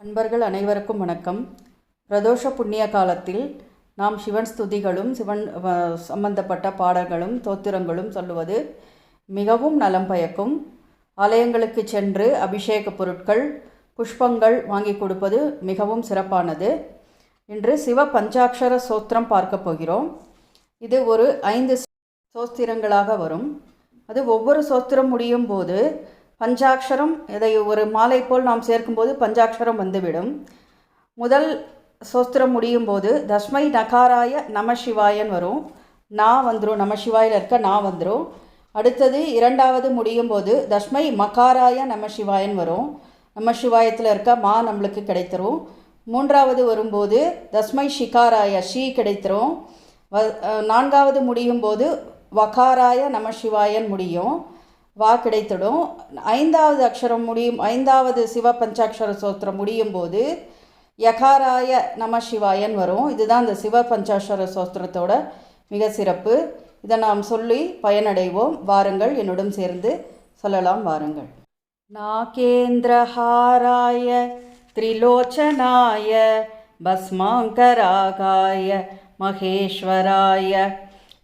அன்பர்கள் அனைவருக்கும் வணக்கம். பிரதோஷ புண்ணிய காலத்தில் நாம் சிவன் ஸ்துதிகளும் சிவன் சம்பந்தப்பட்ட பாடல்களும் தோத்திரங்களும் சொல்லுவது மிகவும் நலம் பயக்கும். ஆலயங்களுக்கு சென்று அபிஷேக பொருட்கள் புஷ்பங்கள் வாங்கி கொடுப்பது மிகவும் சிறப்பானது. இன்று சிவ பஞ்சாட்சர சோத்திரம் பார்க்க போகிறோம். இது ஒரு ஐந்து சோஸ்திரங்களாக வரும். அது ஒவ்வொரு சோத்திரம் முடியும் போது பஞ்சாட்சரம் இதை ஒரு மாலை போல் நாம் சேர்க்கும்போது பஞ்சாட்சரம் வந்துவிடும். முதல் சோஸ்திரம் முடியும் போது தஸ்மை நகாராய நம சிவாயன் வரும். நா வந்துடும் நம சிவாயில் இருக்க நா வந்துடும் அடுத்தது இரண்டாவது முடியும் போது தஸ்மை மகாராய நம சிவாயன் வரும். நம சிவாயத்தில் இருக்க மா நம்மளுக்கு கிடைத்திரும். மூன்றாவது வரும்போது தஸ்மை ஷிகாராய ஷி கிடைத்திரும். வ நான்காவது முடியும் போது வகாராய நம சிவாயன் முடியும். வா கிடைத்திடும். ஐந்தாவது அக்ஷரம் முடியும் ஐந்தாவது சிவ பஞ்சாட்சர சோத்திரம் முடியும் போது யகாராய நம சிவாயன் வரும். இதுதான் இந்த சிவ பஞ்சாட்சர சோத்திரத்தோட மிக சிறப்பு. இதை நாம் சொல்லி பயனடைவோம். வாருங்கள் என்னுடன் சேர்ந்து சொல்லலாம் வாருங்கள். நாகேந்திரஹாராய திரிலோச்சனாய பஸ்மாங்கராகாய மகேஸ்வராய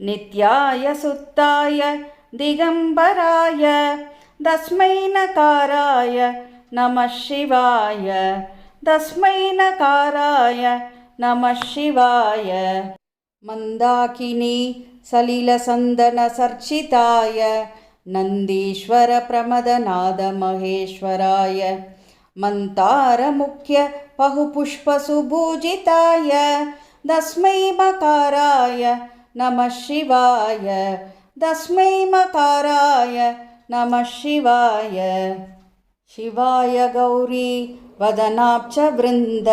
நித்யாய சுத்தாய दिगम्बराय तस्मै नकाराय नमः शिवाय। तस्मै नकाराय नमः शिवाय। मन्दाकिनी सलिलसन्दनसर्चिताय नन्दीश्वरप्रमदनादमहेश्वराय। मन्तारमुख्य बहुपुष्पसुभूजिताय तस्मै मकाराय नमः शिवाय तस्मै मकाराय नमः शिवाय। शिवाय गौरी वदनाब्जवृन्द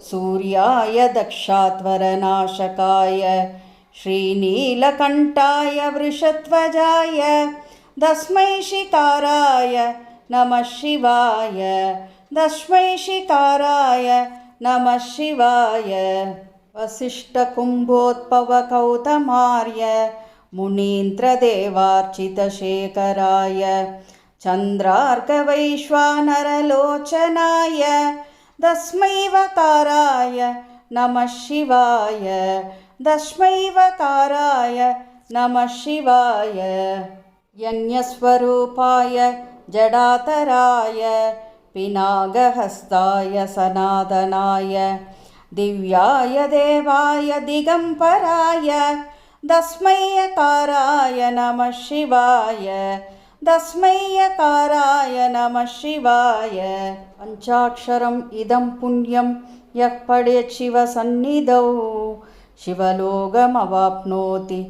सूर्याय दक्षात्वरनाशकाय श्रीनीलकण्ठाय वृषध्वजाय तस्मै शिकाराय नमः शिवाय। तस्मै शिकाराय नमः शिवाय। वसिष्ठकुम्भोद्भवकौतमार्य मुनीन्द्रदेवार्चितशेखराय चन्द्रार्कवैश्वानरलोचनाय तस्मै वकाराय नमः शिवाय तस्मै वकाराय नमः शिवाय। यज्ञस्वरूपाय जडातराय पिनागहस्ताय सनातनाय दिव्याय देवाय दिगम्बराय तस्मै यकाराय नमः शिवाय तस्मै यकाराय नमः शिवाय पञ्चाक्षरम् इदं पुण्यं यः पठेत् शिवसन्निधौ शिवलोकमवाप्नोति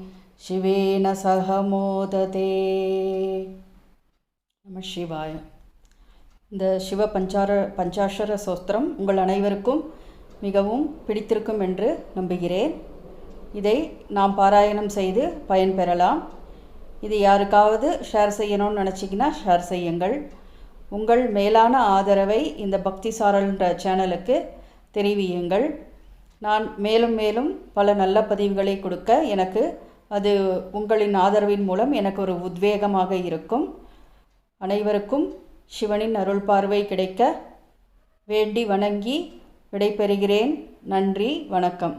शिवेन सह मोदते நம சிவாய இந்த சிவ பஞ்சார பஞ்சாட்சர சோஸ்திரம் உங்கள் அனைவருக்கும் மிகவும் பிடித்திருக்கும் என்று நம்புகிறேன் இதை நாம் பாராயணம் செய்து பயன்பெறலாம் இது யாருக்காவது ஷேர் செய்யணும்னு நினச்சிங்கன்னா ஷேர் செய்யுங்கள். உங்கள் மேலான ஆதரவை இந்த பக்தி சாரல்ன்ற சேனலுக்கு தெரிவியுங்கள். நான் மேலும் மேலும் பல நல்ல பதிவுகளை கொடுக்க எனக்கு அது உங்களின் ஆதரவின் மூலம் எனக்கு ஒரு உத்வேகமாக இருக்கும். அனைவருக்கும் சிவனின் அருள் பார்வை கிடைக்க வேண்டி வணங்கி விடைபெறுகிறேன். நன்றி வணக்கம்.